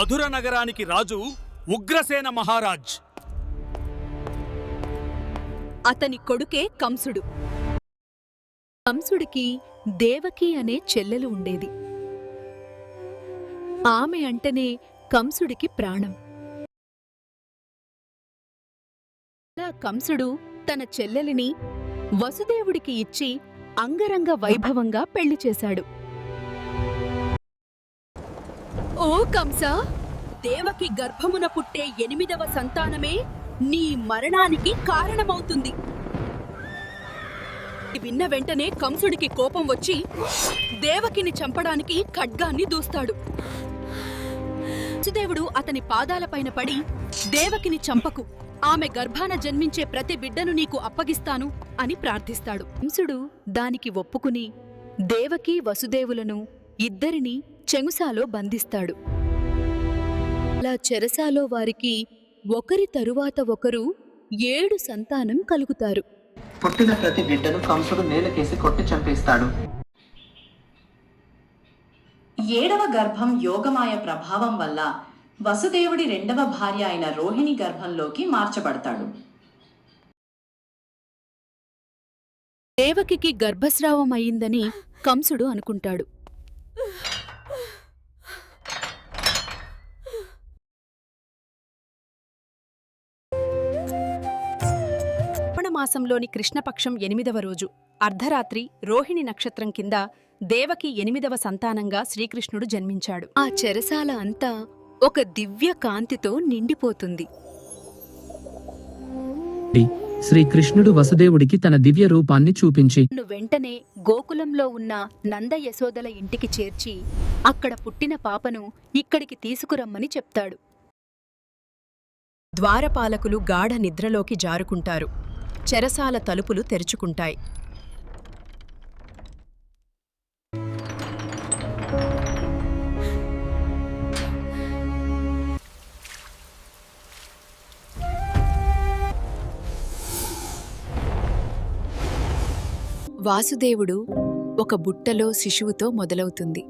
మధుర నగరానికి రాజు ఉగ్రసేన మహారాజ్. అతని కొడుకే కంసుడు. కంసుడికి దేవకి అనే చెల్లెలు ఉండేది. ఆమె అంటనే కంసుడికి ప్రాణం. అలా కంసుడు తన చెల్లెలిని వసుదేవుడికి ఇచ్చి అంగరంగ వైభవంగా పెళ్ళి చేశాడు. ఓ కంస! దేవకి గర్భమున పుట్టే ఎనిమిదవ సంతానమే నీ మరణానికి కారణమవుతుంది. విన్న వెంటనే కంసుడికి కోపం వచ్చి దేవకిని చంపడానికి ఖడ్గాన్ని దూస్తాడు. వసుదేవుడు అతని పాదాలపైన పడి దేవకిని చంపకు. ఆమె గర్భాన జన్మించే ప్రతి బిడ్డను నీకు అప్పగిస్తాను అని ప్రార్థిస్తాడు. కంసుడు దానికి ఒప్పుకుని దేవకి వసుదేవులను ఇద్దరిని చెంగుసాలో బంధిస్తాడు. అలా చెరసాలో వారికి ఒకరి తరువాత ఒకరు ఏడు సంతానం కలుగుతారు. పుట్టిన ప్రతి బిడ్డను కంసుడు నేలకేసి కొట్టి చంపేస్తాడు. ఏడవ గర్భం యోగమాయ ప్రభావం వల్ల వసుదేవుడి రెండవ భార్య అయిన రోహిణి గర్భంలోకి మార్చబడతాడు. దేవకికి గర్భస్రావం అయిందని కంసుడు అనుకుంటాడు. మాసంలోని కృష్ణపక్షం ఎనిమిదవ రోజు అర్ధరాత్రి రోహిణి నక్షత్రం కింద దేవకి ఎనిమిదవ సంతానంగా శ్రీకృష్ణుడు జన్మించాడు. ఆ చెరసాల అంతా ఒక దివ్య కాంతితో నిండిపోతుంది. శ్రీకృష్ణుడు వసుదేవుడికి తన దివ్య రూపాన్ని చూపించి నన్ను వెంటనే గోకులంలో ఉన్న నంద యశోదల ఇంటికి చేర్చి అక్కడ పుట్టిన పాపను ఇక్కడికి తీసుకురమ్మని చెప్తాడు. ద్వారపాలకులు గాఢ నిద్రలోకి జారుకుంటారు. చెరసాల తలుపులు తెరుచుకుంటాయి. వాసుదేవుడు ఒక బుట్టలో శిశువుతో మొదలవుతుంది.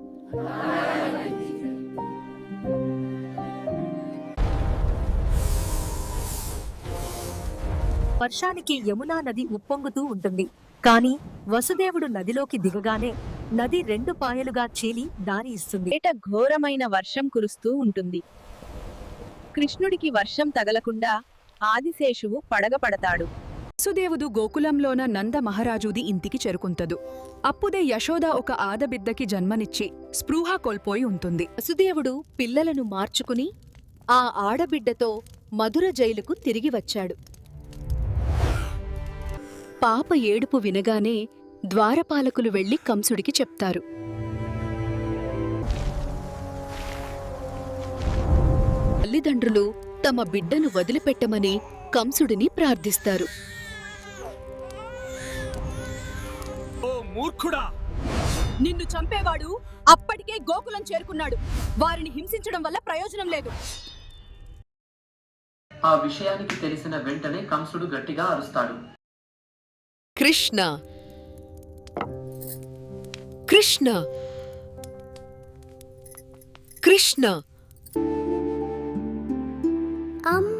వర్షానికి యమునా నది ఉప్పొంగుతూ ఉంటుంది. కాని వసుదేవుడు నదిలోకి దిగగానే నది రెండు పాయలుగా చీలి దారి ఇస్తుంది. ఏట ఘోరమైన వర్షం కురుస్తూ ఉంటుంది. కృష్ణుడికి వర్షం తగలకుండా ఆదిశేషువు పడగపడతాడు వసుదేవుడు గోకులంలోన నంద మహారాజుది ఇంటికి చేరుకుంటదు. అప్పుదే యశోద ఒక ఆదబిద్దకి జన్మనిచ్చి స్పృహ కోల్పోయి ఉంటుంది. వసుదేవుడు పిల్లలను మార్చుకుని ఆ ఆడబిడ్డతో మధుర జైలుకు తిరిగి వచ్చాడు. పాప ఏడుపు వినగానే ద్వారపాలకులు వెళ్ళి కంసుడికి చెప్తారు. తల్లిదండ్రులు తమ బిడ్డను వదిలిపెట్టమని కంసుడిని ప్రార్థిస్తారు. ఓ మూర్ఖుడా! నిన్ను చంపేవాడు అప్పటికే గోకులం చేరుకున్నాడు. వారిని హింసించడం వల్ల ప్రయోజనం లేదు. ఆ విషయానికి తెలిసిన వెంటనే కంసుడు గట్టిగా అరుస్తాడు. కృష్ణ. కృష్ణ. కృష్ణ. అమ్మ.